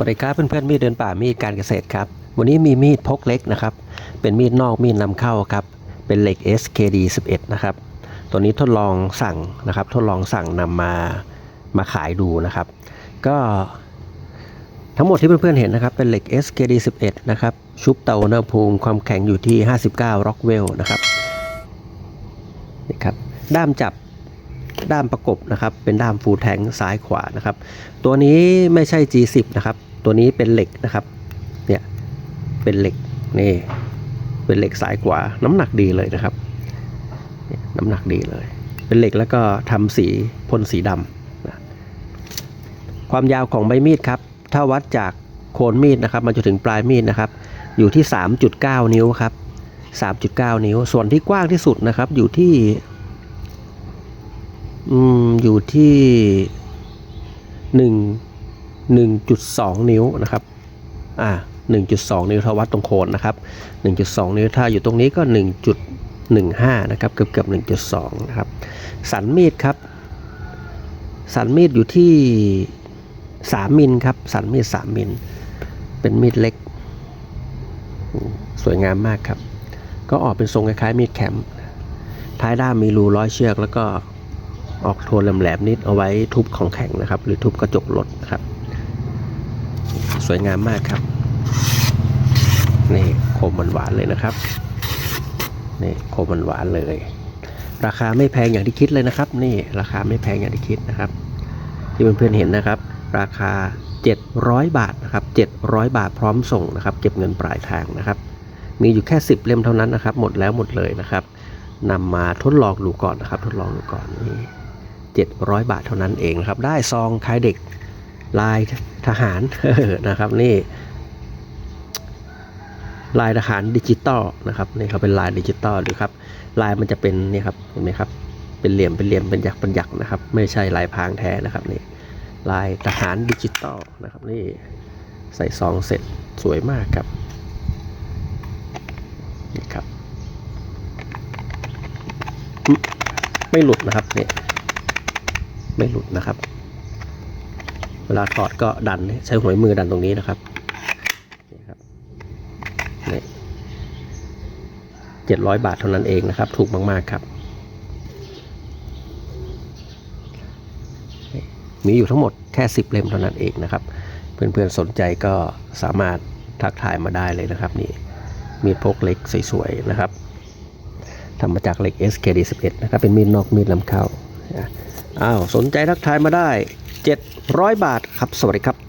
วัสดีครับเพื่อนๆมีดเดินป่ามีดการเกษตรครับ วันนี้มีมีดพกเล็กนะครับ เป็นมีดนอกมีดนำเข้าครับ เป็นเหล็ก SKD 11 นะครับ ตัวนี้ทดลองสั่งนะครับ ทดลองสั่งนำมามาขายดูนะครับ ก็ทั้งหมดที่เพื่อนๆเห็นนะครับ เป็นเหล็ก SKD 11 นะครับ ชุบเตาอุณหภูมิความแข็งอยู่ที่ 59 ร็อกเวลนะครับนี่ครับด้ามจับ ด้ามประกบนะครับ เป็นด้ามฟูลแทงซ้ายขวานะครับ ตัวนี้ไม่ใช่ G10 นะครับ ตัวนี้เป็นเหล็กนะครับ เนี่ย เป็นเหล็ก นี่ เป็นเหล็กสายขวา น้ำหนักดีเลยนะครับ น้ำหนักดีเลย เป็นเหล็กแล้วก็ทำสีพ่นสีดำนะความยาวของใบมีดครับ ถ้าวัดจากโคนมีดนะครับ มาจนถึงปลายมีดนะครับ อยู่ที่ 3.9 นิ้วครับ3.9 นิ้ว ส่วนที่กว้างที่สุดนะครับ อยู่ที่ อืมอยู่ที่หนึ่งหนึ่งจุดสองนิ้วนะครับ อ่าหนึ่งจุดสองนิ้วถ้าวัดตรงโคนนะครับหนึ่งจุดสองนิ้วถ้าอยู่ตรงนี้ก็หนึ่งจุดหนึ่งห้านะครับ เกือบเกือบหนึ่งจุดสองนะครับ สันมีดครับ สันมีดอยู่ที่สามมิลครับ สันมีดสามมิล เป็นมีดเล็ก สวยงามมากครับ ก็ออกเป็นทรงคล้ายๆมีดแคมป์ท้ายด้ามมีรูร้อยเชือกแล้วก็ ออกโทนแหลมๆนิดเอาไว้ทุบของแข็งนะครับ หรือทุบกระจกรถนะครับ สวยงามมากครับ นี่คมมันหวานๆเลยนะครับ นี่คมมันหวานๆเลย ราคาไม่แพงอย่างที่คิดเลยนะครับ นี่ราคาไม่แพงอย่างที่คิดนะครับ ที่เพื่อนๆเห็นนะครับ ราคา 700 บาทนะครับ 700 บาทพร้อมส่งนะครับ เก็บเงินปลายทางนะครับ มีอยู่แค่ 10 เล่มเท่านั้นนะครับ หมดแล้วหมดเลยนะครับนำมาทดลองดูก่อนนะครับ ทดลองดูก่อนนี่ 700 บาทเท่านั้นเองนะครับ ได้ซองคายเด็กลายทหารนะครับนี่ลายทหารดิจิตอลนะครับนี่ครับเป็นลายดิจิตอลดูครับ ลายมันจะเป็นนี่ครับเห็นไหมครับเป็นเหลี่ยมเป็นเหลี่ยมเป็นหยักเป็นหยักนะครับ ไม่ใช่ลายพรางแท้นะครับนี่ลายทหารดิจิตอลนะครับนี่ใส่ซองเสร็จสวยมากครับนี่ครับ ไม่หลุดนะครับนี่ ไม่หลุดนะครับ เวลาถอดก็ดันใช้หัวมือดันตรงนี้นะครับนี่ครับนี่เจ็ดร้อยบาทเท่านั้นเองนะครับ ถูกมาก ๆ ครับ มีอยู่ทั้งหมดแค่สิบเล่มเท่านั้นเองนะครับ เพื่อนๆสนใจก็สามารถทักทายมาได้เลยนะครับนี่มีดพกเล็กสวยๆนะครับทำมาจากเหล็ก SKD 11 นะครับ เป็นมีดนอกมีดลำเข้า อ้าวสนใจทักทายมาได้ 700 บาทครับ สวัสดีครับ